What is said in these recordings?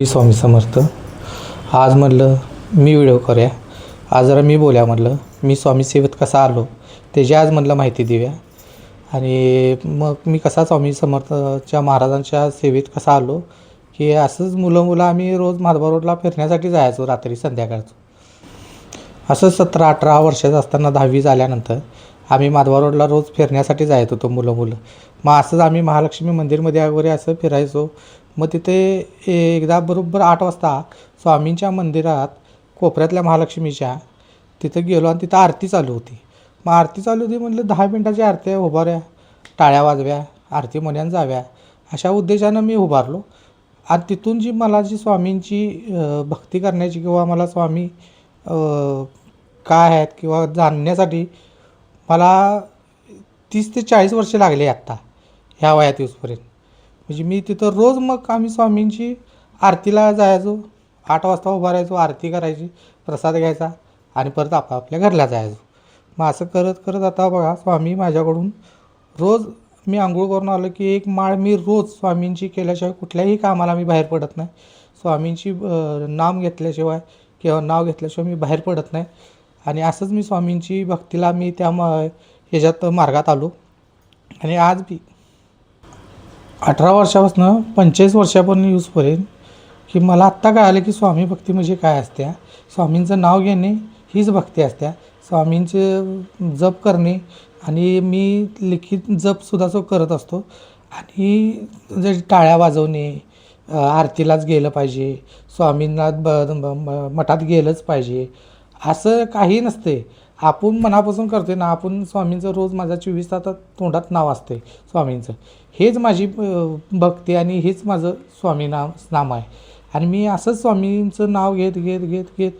मी स्वामी समर्थ आज म्हटलं मी व्हिडिओ करूया. आज जरा मी बोल्या म्हटलं मी स्वामी सेवेत कसा आलो त्याची आज म्हटलं माहिती देऊया. आणि मग मी कसा स्वामी समर्थच्या महाराजांच्या सेवेत कसा आलो की असंच मुलं मुलं आम्ही रोज माधवा रोडला फिरण्यासाठी जायचो रात्री संध्याकाळचं. असं सतरा अठरा वर्षाचं असताना दहावी झाल्यानंतर आम्ही माधवा रोडला रोज फिरण्यासाठी जायत होतो मुलं मुलं. मग असंच आम्ही महालक्ष्मी मंदिरमध्ये वगैरे असं फिरायचो. मग तिथे एकदा बरोबर आठ वाजता स्वामींच्या मंदिरात कोपऱ्यातल्या महालक्ष्मीच्या तिथं गेलो आणि तिथं आरती चालू होती. मग आरती चालू होती म्हटलं दहा मिनटाची आरती आहे उभाऱ्या टाळ्या वाजव्या आरती म्हण्यान जाव्या. अशा उद्देशानं मी उभारलो. आणि तिथून जी मला जी स्वामींची भक्ती करण्याची किंवा मला स्वामी काय आहेत किंवा जाणण्यासाठी मला तीस ते चाळीस वर्ष लागले आत्ता ह्या वयात येऊसपर्यंत. म्हणजे मी तिथं रोज मग आम्ही स्वामींची आरतीला जायचो आठ वाजता उभा राहायचो आरती करायची प्रसाद घ्यायचा आणि परत आपापल्या घरला जायचो. मग असं करत करत आता बघा स्वामी माझ्याकडून रोज मी आंघोळ करून आलो की एक माळ मी रोज स्वामींची केल्याशिवाय कुठल्याही कामाला मी बाहेर पडत नाही. स्वामींची नाम घेतल्याशिवाय किंवा नाव घेतल्याशिवाय मी बाहेर पडत नाही. आणि असंच मी स्वामींची भक्तीला मी त्या म ह्याच्यात मार्गात आलो. आणि आज बी अठरा वर्षापासून पंचेचाळीस वर्षापर्यंत यूजपर्यंत की मला आत्ता कळालं की स्वामी भक्ती म्हणजे काय असत्या. स्वामींचं नाव घेणे हीच भक्ती असत्या. स्वामींचे जप करणे आणि मी लिखित जपसुद्धा तो करत असतो. आणि जर टाळ्या वाजवणे आरतीलाच गेलं पाहिजे. स्वामींना ब ब- मठात गेलंच पाहिजे. असं काही नसते. आपण मनापासून करते ना आपण स्वामींचं रोज माझ्या चोवीस तासात तोंडात नाव असते स्वामींचं. हेच माझी भक्ती आणि हेच माझं स्वामी नाम नाम आहे. आणि मी असंच स्वामींचं नाव घेत घेत घेत घेत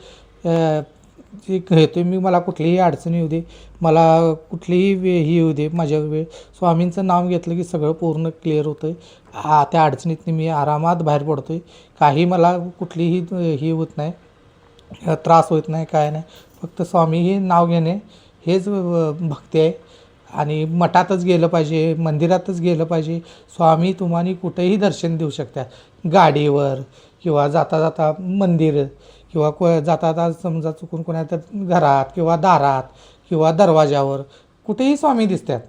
जे घेतो मी मला कुठलीही अडचण येऊ दे. मला कुठलीही वे ही येऊ दे. माझ्या वेळ स्वामींचं नाव घेतलं की सगळं पूर्ण क्लिअर होतं आहे त्या अडचणीतनी मी आरामात बाहेर पडतो आहे काही मला कुठलीही हे होत नाही. त्रास होत नाही काय नाही. फक्त स्वामी हे नाव घेणे हेच भक्ती आहे. आणि मठातच गेलं पाहिजे मंदिरातच गेलं पाहिजे. स्वामी तुम्हाला कुठेही दर्शन देऊ शकतात गाडीवर किंवा जाता जाता मंदिर किंवा को जाता जाता समजा चुकून कोणाच्या घरात किंवा दारात किंवा दरवाजावर कुठेही स्वामी दिसतात.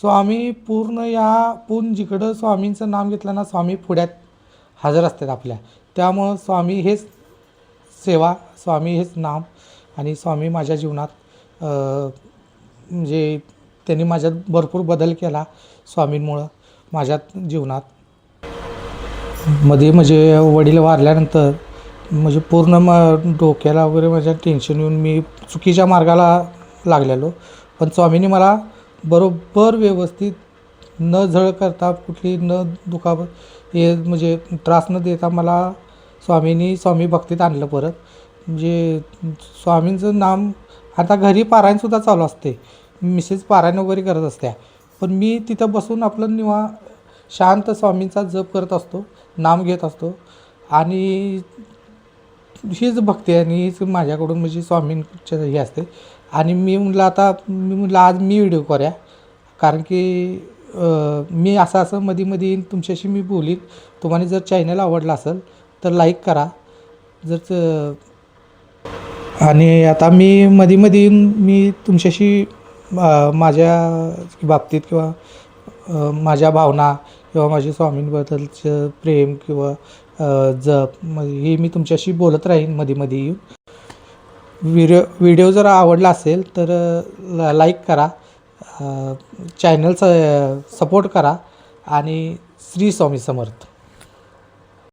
स्वामी पूर्ण या पूर्ण जिकडं स्वामींचं नाम घेतलं ना स्वामी पुढ्यात हजर असतात आपल्या. त्यामुळं स्वामी हेच सेवा स्वामी हेच नाम. आणि स्वामी माझ्या जीवनात म्हणजे त्यांनी माझ्यात भरपूर बदल केला स्वामींमुळं माझ्या जीवनात. मध्ये म्हणजे वडील वारल्यानंतर म्हणजे पूर्ण म डोक्याला वगैरे माझ्या टेन्शन येऊन मी चुकीच्या मार्गाला लागलेलो. पण स्वामींनी मला बरोबर व्यवस्थित न झळ करता कुठली न दुखापत हे म्हणजे त्रास न देता मला स्वामींनी स्वामी भक्तीत आणलं परत. म्हणजे स्वामींचं नाम आता घरी पारायणसुद्धा चालू असते. मिसेस पारायण वगैरे करत असत्या. पण मी तिथं बसून आपलं निवा शांत स्वामींचा जप करत असतो नाम घेत असतो. आणि हीच भक्ती आहे आणि हीच माझ्याकडून म्हणजे स्वामींच्या हे असते. आणि मी म्हटलं आता मी म्हटलं आज मी व्हिडिओ करूया. कारण की मी असं असं मध्ये मध्ये येईन तुमच्याशी मी बोलीन. तुम्हाला जर चॅनल आवडला असेल तर लाईक करा. जर आणि आता मी मध्ये मध्ये येऊन मी तुमच्याशी माझ्या बाबतीत किंवा माझ्या भावना किंवा माझ्या स्वामींबद्दलचं प्रेम किंवा जप हे मी तुमच्याशी बोलत राहीन मध्ये मध्ये येऊन व्हिडिओ व्हिडिओ जर आवडला असेल तर लाईक करा. चॅनलचं सपोर्ट करा. आणि श्री स्वामी समर्थ.